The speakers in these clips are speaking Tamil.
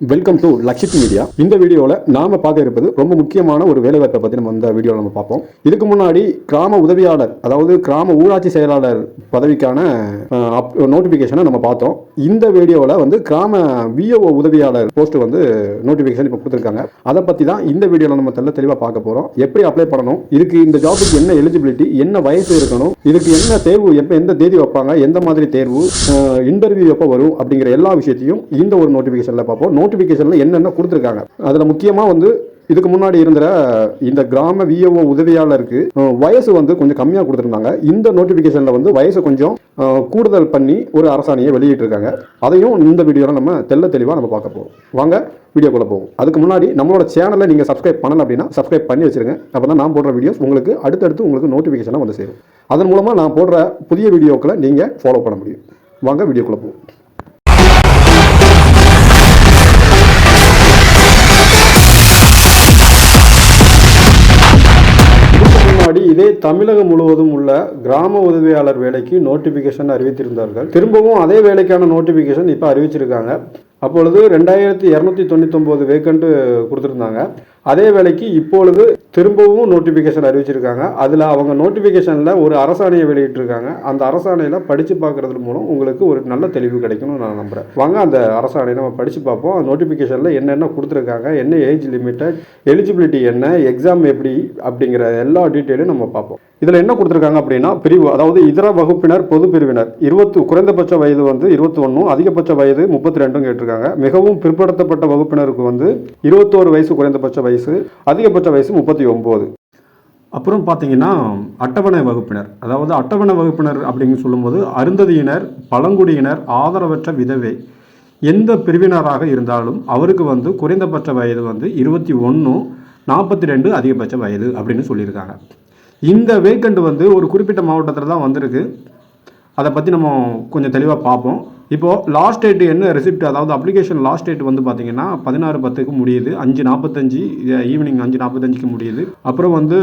வெல்கம் டு லக்ஷித் மீடியா இந்த வீடியோவில் நாம பார்க்க இருப்பது ரொம்ப முக்கியமான ஒரு வேலைவாய்ப்பை பற்றி நம்ம இந்த வீடியோவில் நம்ம பார்ப்போம். இதுக்கு முன்னாடி கிராம உதவியாளர் அதாவது கிராம ஊராட்சி செயலாளர் பதவிக்கான நோட்டிஃபிகேஷனை நம்ம பார்த்தோம். இந்த வீடியோவில் வந்து கிராம விஓ உதவியாளர் போஸ்ட் வந்து நோட்டிஃபிகேஷன் இப்போ கொடுத்துருக்காங்க. அதை பற்றி தான் இந்த வீடியோவில் நம்ம தெல்ல தெளிவாக பார்க்க போகிறோம் எப்படி அப்ளை பண்ணணும்? இதுக்கு இந்த ஜாபுக்கு என்ன எலிஜிபிலிட்டி என்ன வயசு இருக்கணும்? இதுக்கு என்ன தேர்வு எப்போ எந்த தேதி வைப்பாங்க? எந்த மாதிரி தேர்வு இன்டர்வியூ எப்போ வரும்? அப்படிங்கிற எல்லா விஷயத்தையும் இந்த ஒரு நோட்டிஃபிகேஷனில் பார்ப்போம். நோட்டிஃபிகேஷனில் என்னென்ன கொடுத்துருக்காங்க. அதில் முக்கியமாக வந்து இதுக்கு முன்னாடி இருந்த இந்த கிராம விஏஓ உதவியாளருக்கு வயசு வந்து கொஞ்சம் கம்மியாக கொடுத்துருந்தாங்க. இந்த நோட்டிஃபிகேஷனில் வந்து வயசு கொஞ்சம் கூடுதல் பண்ணி ஒரு அரசாணையை வெளியிட்டிருக்காங்க. அதையும் இந்த வீடியோவில் நம்ம தெள்ள தெளிவாக நம்ம பார்க்க போகிறோம் வாங்க வீடியோக்குள்ளே போவோம். அதுக்கு முன்னாடி நம்மளோட சேனலை நீங்கள் சப்ஸ்கிரைப் பண்ணல அப்படின்னா சப்ஸ்கிரைப் பண்ணி வச்சிருங்க. அப்போ தான் நான் போடுற வீடியோஸ் உங்களுக்கு அடுத்தடுத்து உங்களுக்கு நோட்டிஃபிகேஷனாக வந்து சேரும். அதன் மூலமாக நான் போடுற புதிய வீடியோக்களை நீங்கள் ஃபாலோ பண்ண முடியும். வாங்க வீடியோக்குள்ளே போவோம். இதே தமிழகம் முழுவதும் உள்ள கிராம உதவியாளர் வேலைக்கு நோட்டிபிகேஷன் அறிவித்திருந்தார்கள். திரும்பவும் அதே வேலைக்கான நோட்டிபிகேஷன் இப்போ அறிவிச்சிருக்காங்க. அப்பொழுது ரெண்டாயிரத்தி இரநூத்தி தொண்ணூத்தொம்பது வேக்கண்ட்டு கொடுத்துருந்தாங்க. அதே வேலைக்கு இப்பொழுது திரும்பவும் நோட்டிஃபிகேஷன் அறிவிச்சிருக்காங்க. அதில் அவங்க நோட்டிஃபிகேஷனில் ஒரு அரசாணையை வெளியிட்டிருக்காங்க. அந்த அரசாணையில் படித்து பார்க்குறது மூலம் உங்களுக்கு ஒரு நல்ல தெளிவு கிடைக்கும்னு நான் நம்புகிறேன் வாங்க அந்த அரசாணையை நம்ம படித்து பார்ப்போம். நோட்டிஃபிகேஷனில் என்னென்ன கொடுத்துருக்காங்க என்ன ஏஜ் லிமிட்டட் எலிஜிபிலிட்டி என்ன எக்ஸாம் எப்படி அப்படிங்கிற எல்லா டீட்டெயிலும் நம்ம பார்ப்போம். இதில் என்ன கொடுத்துருக்காங்க அப்படின்னா பிரிவு அதாவது இதர வகுப்பினர் பொது பிரிவினர். இருபத்து குறைந்தபட்ச வயது வந்து இருபத்தி ஒன்றும் அதிகபட்ச வயது முப்பத்தி ரெண்டும் கேட்டிருக்காங்க. மிகவும் பிற்படுத்தப்பட்ட வகுப்பினருக்கு வந்து இருபத்தோரு வயசு குறைந்தபட்ச வயது வயசு அதிகபட்ச வயசு முப்பத்தி ஒம்பது. அப்புறம் பார்த்தீங்கன்னா அட்டவணை வகுப்பினர். அதாவது அட்டவணை வகுப்பினர் அப்படின்னு சொல்லும்போது அருந்ததியினர் பழங்குடியினர் ஆதரவற்ற விதவை. எந்த பிரிவினராக இருந்தாலும் அவருக்கு வந்து குறைந்தபட்ச வயது வந்து இருபத்தி ஒன்று நாற்பத்தி ரெண்டு அதிகபட்ச வயது அப்படின்னு சொல்லியிருக்காங்க. இந்த வேக்கண்ட் வந்து ஒரு குறிப்பிட்ட மாவட்டத்தில் தான் வந்திருக்கு. அதை பற்றி நம்ம கொஞ்சம் தெளிவாக பார்ப்போம். இப்போது லாஸ்ட் டேட் என்ன ரெசிப்ட் அதாவது அப்ளிகேஷன் லாஸ்ட் டேட் வந்து பார்த்தீங்கன்னா பதினாறு பத்துக்கு முடியுது அஞ்சு நாற்பத்தஞ்சு ஈவினிங் அஞ்சு நாற்பத்தஞ்சுக்கு முடியுது. அப்புறம் வந்து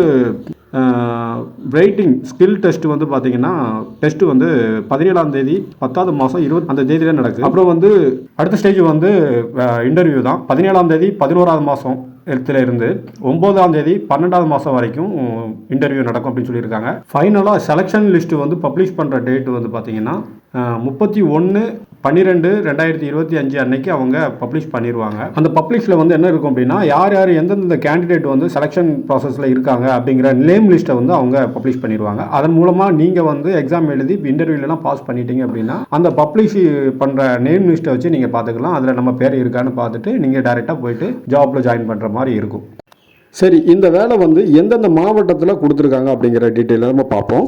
வெயிட்டிங் ஸ்கில் டெஸ்ட் வந்து பார்த்தீங்கன்னா டெஸ்ட் வந்து பதினேழாம் தேதி பத்தாவது மாதம் இருபத்தி அந்த தேதியில் நடக்குது. அப்புறம் வந்து அடுத்த ஸ்டேஜ் வந்து இன்டர்வியூ தான். பதினேழாம் தேதி பதினோராவது மாதம் இடத்துல இருந்து ஒன்பதாம் தேதி பன்னெண்டாவது மாதம் வரைக்கும் இன்டர்வியூ நடக்கும் அப்படின்னு சொல்லியிருக்காங்க. ஃபைனலாக செலெக்ஷன் லிஸ்ட் வந்து பப்ளிஷ் பண்ணுற டேட் வந்து பார்த்தீங்கன்னா முப்பத்தி ஒன்று பன்னிரெண்டு ரெண்டாயிரத்தி இருபத்தி அஞ்சு அன்னைக்கு அவங்க பப்ளிஷ் பண்ணிடுவாங்க அந்த பப்ளிஷில் வந்து என்ன இருக்கும் அப்படின்னா யார் யார் எந்தெந்த கேண்டிடேட் வந்து செலெக்ஷன் ப்ராசஸில் இருக்காங்க அப்படிங்கிற நேம் லிஸ்ட்டை வந்து அவங்க பப்ளிஷ் பண்ணிடுவாங்க அதன் மூலமாக நீங்கள் வந்து எக்ஸாம் எழுதி இன்டர்வியூலலாம் பாஸ் பண்ணிட்டீங்க அப்படின்னா அந்த பப்ளிஷ் பண்ணுற நேம் லிஸ்ட்டை வச்சு நீங்கள் பார்த்துக்கலாம். அதில் நம்ம பேர் இருக்கான்னு பார்த்துட்டு நீங்கள் டேரெக்டாக போயிட்டு ஜாப்பில் ஜாயின் பண்ணுற மாதிரி இருக்கும். சரி இந்த வேலை வந்து எந்தெந்த மாவட்டத்தில் கொடுத்துருக்காங்க அப்படிங்கிற டீட்டெயிலாக நம்ம பார்ப்போம்.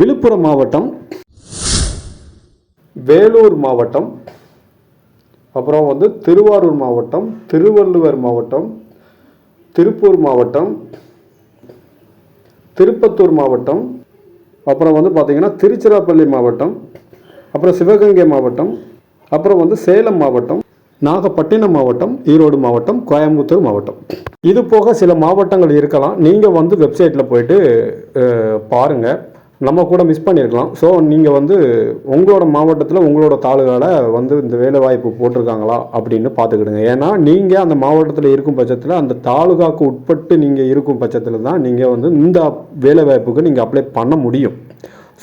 விழுப்புரம் மாவட்டம் வேலூர் மாவட்டம் அப்புறம் வந்து திருவாரூர் மாவட்டம் திருவள்ளுவர் மாவட்டம் திருப்பூர் மாவட்டம் திருப்பத்தூர் மாவட்டம் அப்புறம் வந்து பார்த்திங்கன்னா திருச்சிராப்பள்ளி மாவட்டம் அப்புறம் சிவகங்கை மாவட்டம் அப்புறம் வந்து சேலம் மாவட்டம் நாகப்பட்டினம் மாவட்டம் ஈரோடு மாவட்டம் கோயம்புத்தூர் மாவட்டம். இது போக சில மாவட்டங்கள் இருக்கலாம். நீங்கள் வந்து வெப்சைட்டில் போயிட்டு பாருங்கள் நம்ம கூட மிஸ் பண்ணியிருக்கலாம் ஸோ நீங்கள் வந்து உங்களோட மாவட்டத்தில் உங்களோட தாலுகாவில் வந்து இந்த வேலை வாய்ப்பு போட்டிருக்காங்களா அப்படின்னு பார்த்துக்கிடுங்க. ஏன்னா நீங்கள் அந்த மாவட்டத்தில் இருக்கும் பட்சத்தில் அந்த தாலுகாவுக்கு உட்பட்டு நீங்கள் இருக்கும் பட்சத்தில் தான் நீங்கள் வந்து இந்த வேலை வாய்ப்புக்கு நீங்கள் அப்ளை பண்ண முடியும்.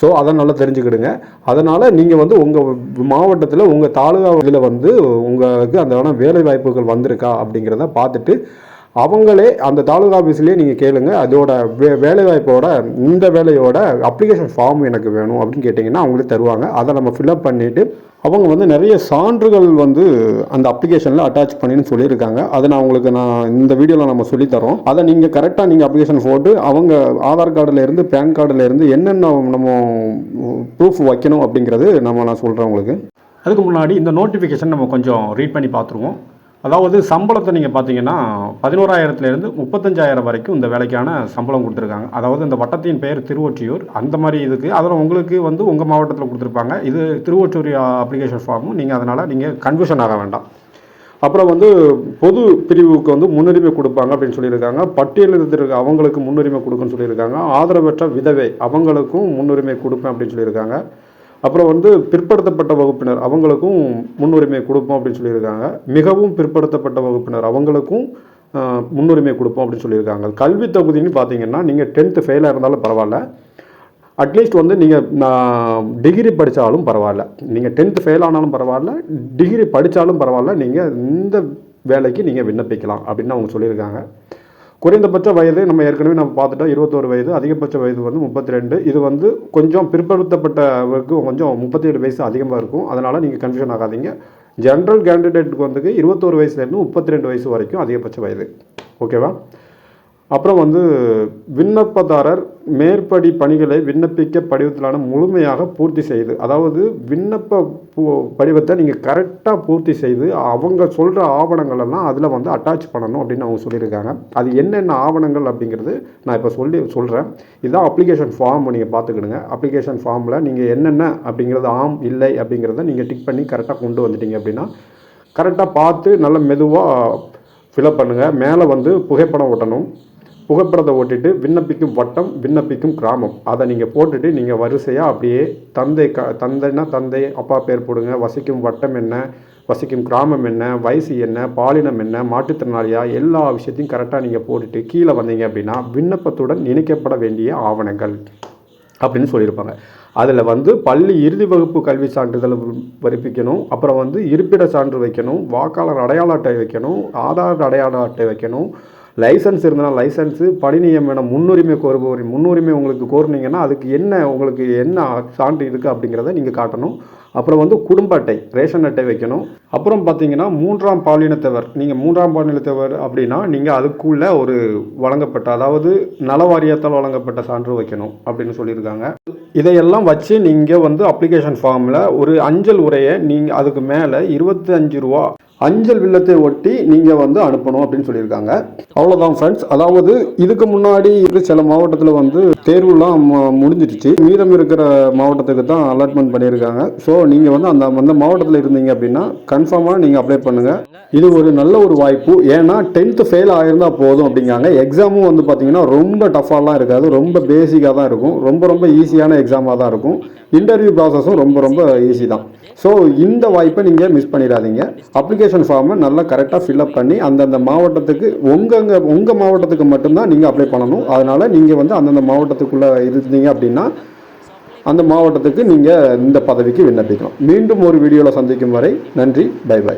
ஸோ அதை நல்லா தெரிஞ்சுக்கிடுங்க. அதனால் நீங்கள் வந்து உங்கள் மாவட்டத்தில் உங்கள் தாலுகாவில் வந்து உங்களுக்கு அந்த வேலை வாய்ப்புகள் வந்திருக்கா அப்படிங்கிறத பார்த்துட்டு அவங்களே அந்த தாலுகா ஆஃபீஸ்லேயே நீங்கள் கேளுங்க. அதோட வே வேலைவாய்ப்போட இந்த வேலையோட அப்ளிகேஷன் ஃபார்ம் எனக்கு வேணும் அப்படின்னு கேட்டிங்கன்னா அவங்களே தருவாங்க. அதை நம்ம ஃபில்அப் பண்ணிவிட்டு அவங்க வந்து நிறைய சான்றுகள் வந்து அந்த அப்ளிகேஷனில் அட்டாச் பண்ணின்னு சொல்லியிருக்காங்க. அதை நான் உங்களுக்கு நான் இந்த வீடியோவில் நம்ம சொல்லித்தரோம் அதை நீங்கள் கரெக்டாக நீங்கள் அப்ளிகேஷன் போட்டு அவங்க ஆதார் கார்டுலேருந்து பேன் கார்டுலேருந்து என்னென்ன நம்ம ப்ரூஃப் வைக்கணும் அப்படிங்கிறது நம்ம நான் சொல்கிறேன் உங்களுக்கு. அதுக்கு முன்னாடி இந்த நோட்டிஃபிகேஷன் நம்ம கொஞ்சம் ரீட் பண்ணி பார்த்துருவோம். அதாவது சம்பளத்தை நீங்கள் பார்த்தீங்கன்னா பதினோராயிரத்துலேருந்து முப்பத்தஞ்சாயிரம் வரைக்கும் இந்த வேலைக்கான சம்பளம் கொடுத்துருக்காங்க. அதாவது இந்த வட்டத்தின் பெயர் திருவொற்றியூர். அந்த மாதிரி இதுக்கு அதில் உங்களுக்கு வந்து உங்கள் மாவட்டத்தில் கொடுத்துருப்பாங்க. இது திருவொற்றியூர் அப்ளிகேஷன் ஃபார்மும் நீங்கள் அதனால் நீங்கள் கன்ஃபியூஷன் ஆக வேண்டாம். அப்புறம் வந்து பொது பிரிவுக்கு வந்து முன்னுரிமை கொடுப்பாங்க அப்படின்னு சொல்லியிருக்காங்க. பட்டியலில் அவங்களுக்கு முன்னுரிமை கொடுக்குன்னு சொல்லியிருக்காங்க. ஆதரவற்ற விதவை அவங்களுக்கும் முன்னுரிமை கொடுப்பேன் அப்படின்னு சொல்லியிருக்காங்க. அப்புறம் வந்து பிற்படுத்தப்பட்ட வகுப்பினர் அவங்களுக்கும் முன்னுரிமை கொடுப்போம் அப்படின்னு சொல்லியிருக்காங்க. மிகவும் பிற்படுத்தப்பட்ட வகுப்பினர் அவங்களுக்கும் முன்னுரிமை கொடுப்போம் அப்படின்னு சொல்லியிருக்காங்க. கல்வி தொகுதின்னு பார்த்தீங்கன்னா நீங்கள் டென்த்து ஃபெயிலாக இருந்தாலும் பரவாயில்ல. அட்லீஸ்ட் வந்து நீங்கள் டிகிரி படித்தாலும் பரவாயில்ல. நீங்கள் டென்த்து ஃபெயில் ஆனாலும் பரவாயில்ல டிகிரி படித்தாலும் பரவாயில்ல. நீங்கள் இந்த வேலைக்கு நீங்கள் விண்ணப்பிக்கலாம் அப்படின்னு அவங்க சொல்லியிருக்காங்க. குறைந்தபட்ச வயது நம்ம ஏற்கனவே நம்ம பார்த்துட்டோம். இருபத்தோரு வயது அதிகபட்ச வயது வந்து முப்பத்தி ரெண்டு இது வந்து கொஞ்சம் பிற்படுத்தப்பட்டவருக்கு கொஞ்சம் முப்பத்தேழு வயசு அதிகமாக இருக்கும். அதனால் நீங்கள் கன்ஃபியூஷன் ஆகாதீங்க. ஜென்ரல் கேண்டிடேட்டுக்கு வந்து இருபத்தோரு வயசுலேருந்து முப்பத்தி ரெண்டு வயசு வரைக்கும் அதிகபட்ச வயது. ஓகேவா அப்புறம் வந்து விண்ணப்பதாரர் மேற்படி பணிகளை விண்ணப்பிக்க படிவத்திலான முழுமையாக பூர்த்தி செய்து அதாவது விண்ணப்ப பூ- படிவத்தை நீங்கள் கரெக்டாக பூர்த்தி செய்து அவங்க சொல்கிற ஆவணங்கள் எல்லாம் அதில் வந்து அட்டாச் பண்ணணும் அப்படின்னு அவங்க சொல்லியிருக்காங்க. அது என்னென்ன ஆவணங்கள் அப்படிங்கிறது நான் இப்போ சொல்லி சொல்கிறேன் இதுதான் அப்ளிகேஷன் ஃபார்ம் நீங்கள் பார்த்துக்கிடுங்க. அப்ளிகேஷன் ஃபார்மில் நீங்கள் என்னென்ன அப்படிங்கிறது ஆம் இல்லை அப்படிங்கிறத நீங்கள் டிக் பண்ணி கரெக்டாக கொண்டு வந்துட்டீங்க அப்படின்னா கரெக்டாக பார்த்து நல்ல மெதுவாக ஃபில்அப் பண்ணுங்கள் மேலே வந்து புகைப்படம் ஒட்டணும். புகைப்படத்தை ஓட்டிட்டு விண்ணப்பிக்கும் வட்டம் விண்ணப்பிக்கும் கிராமம். அதை நீங்கள் போட்டுட்டு நீங்கள் வரிசையாக அப்படியே தந்தை க தந்தைன்னா தந்தை அப்பா பேர் போடுங்க. வசிக்கும் வட்டம் என்ன? வசிக்கும் கிராமம் என்ன? வயசு என்ன? பாலினம் என்ன? மாற்றுத்திறனாளியா? எல்லா விஷயத்தையும் கரெக்டாக நீங்கள் போட்டுட்டு கீழே வந்தீங்க அப்படின்னா விண்ணப்பத்துடன் இணைக்கப்பட வேண்டிய ஆவணங்கள் அப்படின்னு சொல்லியிருப்பாங்க. அதில் வந்து பள்ளி இறுதி வகுப்பு கல்வி சான்றிதழ் வரிப்பிக்கணும் அப்புறம் வந்து இருப்பிட சான்று வைக்கணும். வாக்காளர் அடையாள அட்டை வைக்கணும். ஆதார் அடையாள அட்டை வைக்கணும். லைசன்ஸ் இருந்தால் லைசன்ஸு பணி நியமனம் முன்னுரிமை கோருபவரின் முன்னுரிமை உங்களுக்கு கோருனீங்கன்னா அதுக்கு என்ன உங்களுக்கு என்ன சான்று இருக்குது அப்படிங்கிறத நீங்கள் காட்டணும். அப்புறம் வந்து குடும்ப அட்டை ரேஷன் அட்டை வைக்கணும். அப்புறம் பார்த்தீங்கன்னா மூன்றாம் பாலினத்தவர். நீங்கள் மூன்றாம் பாலினத்தவர் அப்படின்னா நீங்கள் அதுக்குள்ளே ஒரு வழங்கப்பட்ட அதாவது நல வாரியத்தால் வழங்கப்பட்ட சான்று வைக்கணும் அப்படின்னு சொல்லியிருக்காங்க. இதையெல்லாம் வச்சு நீங்கள் வந்து அப்ளிகேஷன் ஃபார்மில் ஒரு அஞ்சல் உரையை நீங்கள் அதுக்கு மேலே இருபத்தி அஞ்சு ரூபா அஞ்சல் வில்லத்தை ஒட்டி நீங்கள் வந்து அனுப்பணும் அப்படின்னு சொல்லியிருக்காங்க. அவ்வளோதான் ஃப்ரெண்ட்ஸ் அதாவது இதுக்கு முன்னாடி இருக்கிற சில மாவட்டத்தில் வந்து தேர்வுலாம் முடிஞ்சிருச்சு மீதம் இருக்கிற மாவட்டத்துக்கு தான் அலாட்மெண்ட் பண்ணியிருக்காங்க. ஸோ நீங்கள் வந்து அந்த அந்த மாவட்டத்தில் இருந்தீங்க அப்படின்னா கன்ஃபார்மாக நீங்கள் அப்ளை பண்ணுங்கள் இது ஒரு நல்ல ஒரு வாய்ப்பு. ஏன்னா டென்த்து ஃபெயில் ஆகிருந்தால் போதும் அப்படிங்காங்க. எக்ஸாமும் வந்து பார்த்தீங்கன்னா ரொம்ப டஃபாலாம் இருக்காது. ரொம்ப பேசிக்காக தான் இருக்கும். ரொம்ப ரொம்ப ஈஸியான எக்ஸாமாக தான் இருக்கும். இன்டர்வியூ ப்ராசஸும் ரொம்ப ரொம்ப ஈஸி தான். ஸோ இந்த வாய்ப்பை நீங்கள் மிஸ் பண்ணிடாதீங்க. அப்ளிகேஷன் ஃபார்மை நல்லா கரெக்டாக ஃபில்அப் பண்ணி அந்தந்த மாவட்டத்துக்கு உங்கங்க உங்கள் மாவட்டத்துக்கு மட்டும்தான் நீங்கள் அப்ளை பண்ணணும். அதனால் நீங்கள் வந்து அந்தந்த மாவட்டத்துக்குள்ளே இருந்தீங்க அப்படின்னா அந்த மாவட்டத்துக்கு நீங்கள் இந்த பதவிக்கு விண்ணப்பிக்கலாம். மீண்டும் ஒரு வீடியோவில் சந்திக்கும் வரை நன்றி பை பை